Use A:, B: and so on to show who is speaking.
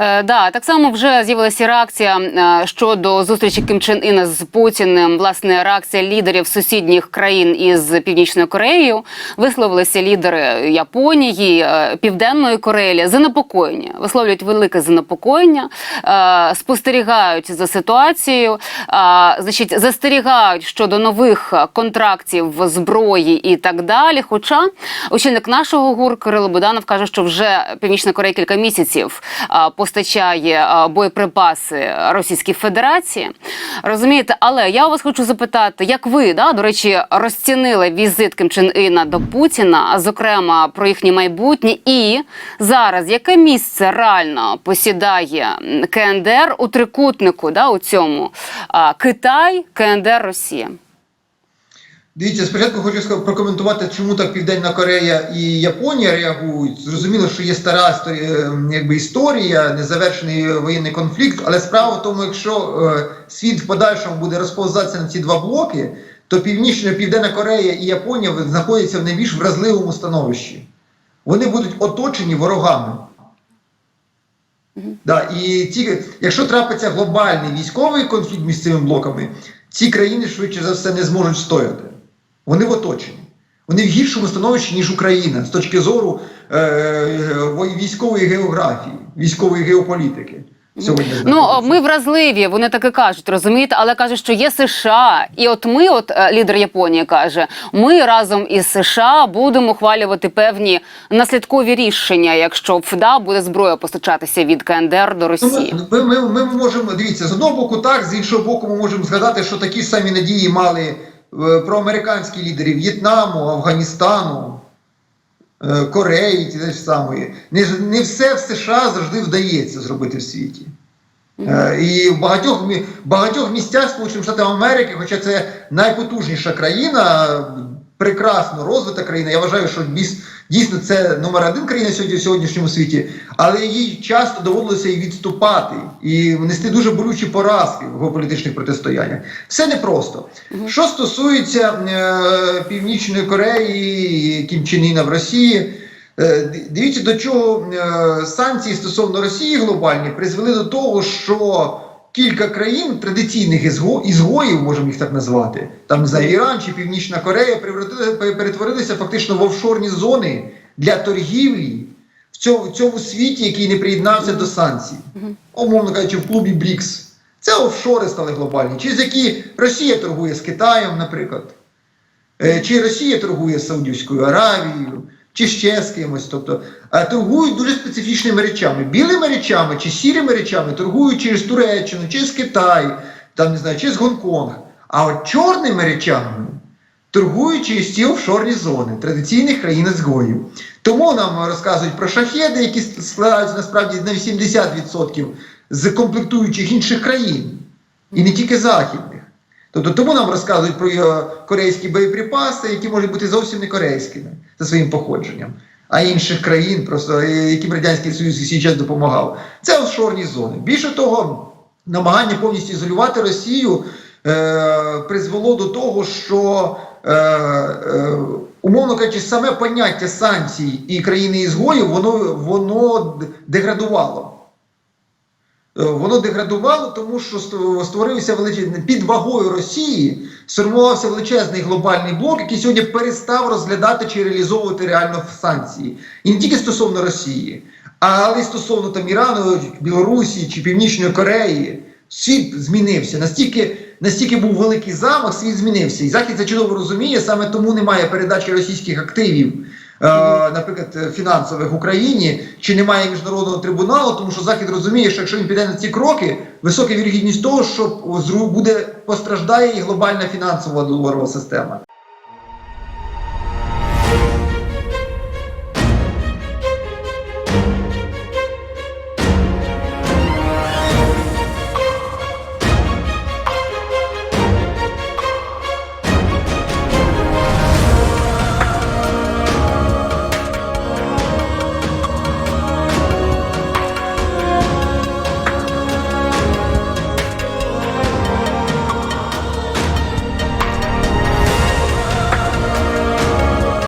A: Е, да, так само вже з'явилася реакція е, щодо зустрічі Ким Чен Іна з Путіним. Власне, реакція лідерів сусідніх країн із Північною Кореєю. Висловилися лідери Японії, е, Південної Кореї, занепокоєння, висловлюють велике занепокоєння, спостерігають за ситуацією, значить, застерігають щодо нових контрактів зброї і так далі. Хоча очільник нашого ГУР Кирило Буданов каже, що вже Північна Корея кілька місяців а, постачає боєприпаси Російській Федерації. Розумієте, але я у вас хочу запитати, як ви да, до речі, розцінили візит Ким Чен Іна до Путіна, зокрема про їхнє майбутнє, і зараз яке місце реально посідає КНДР у трикутнику, да, у цьому Китай, КНДР, Росія?
B: Дивіться, спочатку хочу прокоментувати, чому так Південна Корея і Японія реагують. Зрозуміло, що є стара ем, якби історія, незавершений воєнний конфлікт. Але справа в тому, якщо е, світ в подальшому буде розповзатися на ці два блоки, то Північна Південна Корея і Японія знаходяться в найбільш вразливому становищі. Вони будуть оточені ворогами. Да, і ці, якщо трапиться глобальний військовий конфлікт між цими блоками, ці країни швидше за все не зможуть стояти. Вони в оточенні. Вони в гіршому становищі, ніж Україна, з точки зору е, військової географії, військової геополітики. Сьогодні
A: Ну ми вразливі, вони так і кажуть, розумієте, але кажуть, що є США, і от ми, от е, лідер Японії каже, ми разом із США будемо ухвалювати певні наслідкові рішення, якщо да, буде зброя постачатися від КНДР до
B: Ну,
A: Росії.
B: Ми, ми, ми можемо дивіться з одного боку, так з іншого боку, ми можемо згадати, що такі самі надії мали е, проамериканські лідери В'єтнаму, Афганістану, е, Кореї, ті ж самої. Не, не все в США завжди вдається зробити в світі. Е, І в багатьох, багатьох місцях Сполучених Штатів Америки, хоча це найпотужніша країна, прекрасно розвита країна. Я вважаю, що дійс- дійсно це номер один країна сьогодні в сьогоднішньому світі, але їй часто доводилося і відступати, і нести дуже болючі поразки в геополітичних протистояннях. Все непросто. Що стосується е, Північної Кореї, і Кім Чен Іна в Росії. Е, Дивіться, до чого е, санкції стосовно Росії глобальні призвели до того, що кілька країн традиційних ізго, ізгоїв, можемо їх так назвати, там за Іран чи Північна Корея, перетворилися фактично в офшорні зони для торгівлі в цьому, в цьому світі, який не приєднався до санкцій. Умовно кажучи, в клубі БРІКС. Це офшори стали глобальні, через які Росія торгує з Китаєм, наприклад. Е, Чи Росія торгує з Саудівською Аравією, чи ще з кимось. Тобто торгують дуже специфічними речами. Білими речами чи сірими речами торгують через Туреччину, через Китай, там не знаю, через Гонконг. А от чорними речами торгують через ці офшорні зони традиційних країн згоїв. Тому нам розказують про шахеди, які складаються насправді на 80% з комплектуючих інших країн, і не тільки західних. Тобто тому нам розказують про корейські боєприпаси, які можуть бути зовсім не корейськими за своїм походженням, а інших країн, просто е, яким Радянський Союз і час допомагав. Це офшорні зони. Більше того, намагання повністю ізолювати Росію е, призвело до того, що е, е, умовно кажучи, саме поняття санкцій і країни ізгоїв, воно, воно деградувало. Е, Воно деградувало, тому що ст- створився величезний під вагою Росії, сформувався величезний глобальний блок, який сьогодні перестав розглядати чи реалізовувати реально санкції. І не тільки стосовно Росії, але й стосовно там Ірану, Білорусі чи Північної Кореї. Світ змінився. Настільки, настільки був великий замах, світ змінився. І Захід це чудово розуміє, саме тому немає передачі російських активів наприклад, е, фінансових в Україні, чи немає міжнародного трибуналу, тому що Захід розуміє, що якщо він піде на ці кроки, висока вірогідність того, що буде постраждає і глобальна фінансова доларова система.